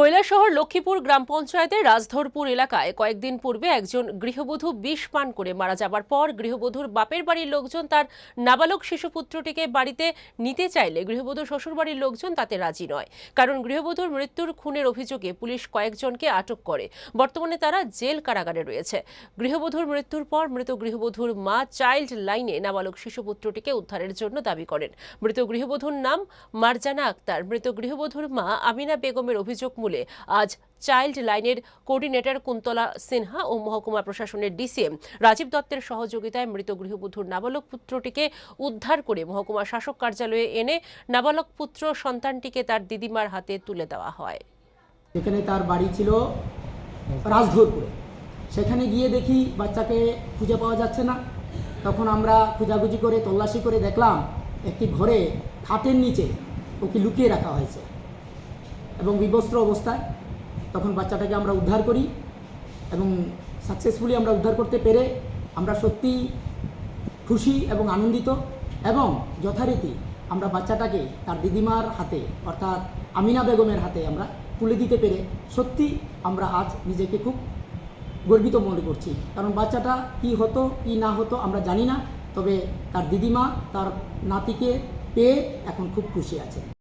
কৈলাসহর লক্ষ্মীপুর গ্রাম পঞ্চায়েতের রাজধরপুর এলাকায় কয়েকদিন পূর্বে একজন গৃহবধূ বিষ পান করে মারা যাবার পর গৃহবধূর বাপের বাড়ির লোকজন তার নাবালক শিশুপুত্রটিকে বাড়িতে নিতে চাইলে গৃহবধূর শ্বশুরবাড়ির লোকজন তাতে রাজি নয়। কারণ গৃহবধূর মৃত্যুর খুনের অভিযোগে পুলিশ কয়েকজনকে আটক করে। বর্তমানে তারা জেল কারাগারে রয়েছে। গৃহবধূর মৃত্যুর পর মৃত গৃহবধূর মা চাইল্ড লাইনে নাবালক শিশুপুত্রটিকে উদ্ধারের জন্য দাবি করেন। মৃত গৃহবধূর নাম মারজানা আক্তার। মৃত গৃহবধূর মা আমিনা বেগমের অভিযোগ মূলে আজ চাইল্ড লাইনের কোঅর্ডিনেটর কুন্তলা সিনহা ও মহকুমা প্রশাসনের ডিসিএম রাজীব দত্তের সহযোগিতায় মৃত গৃহবধূর নাবালক পুত্রটিকে উদ্ধার করে মহকুমা শাসক কার্যালয়ে এনে নাবালক পুত্র সন্তানটিকে তার দিদিমার হাতে তুলে দেওয়া হয়। যেখানে তার বাড়ি ছিল রাজধরপুরে। সেখানে গিয়ে দেখি বাচ্চাকে খুঁজে পাওয়া যাচ্ছে না। তখন আমরা খোঁজাখুঁজি করে, তল্লাশি করে দেখলাম একটি ঘরে খাটের নিচে ওকে লুকিয়ে রাখা হয়েছে। এবং বিবস্ত্র অবস্থায় তখন বাচ্চাটাকে আমরা উদ্ধার করি এবং সাকসেসফুলি আমরা উদ্ধার করতে পেরে আমরা সত্যি খুশি এবং আনন্দিত এবং যথারীতি আমরা বাচ্চাটাকে তার দিদিমার হাতে, অর্থাৎ আমিনা বেগমের হাতে আমরা তুলে দিতে পেরে সত্যি আমরা আজ নিজেকে খুব গর্বিত মনে করছি। কারণ বাচ্চাটা কি হতো, কি না হতো আমরা জানি না, তবে তার দিদিমা, তার নাতিকে পেয়ে এখন খুব খুশি আছে।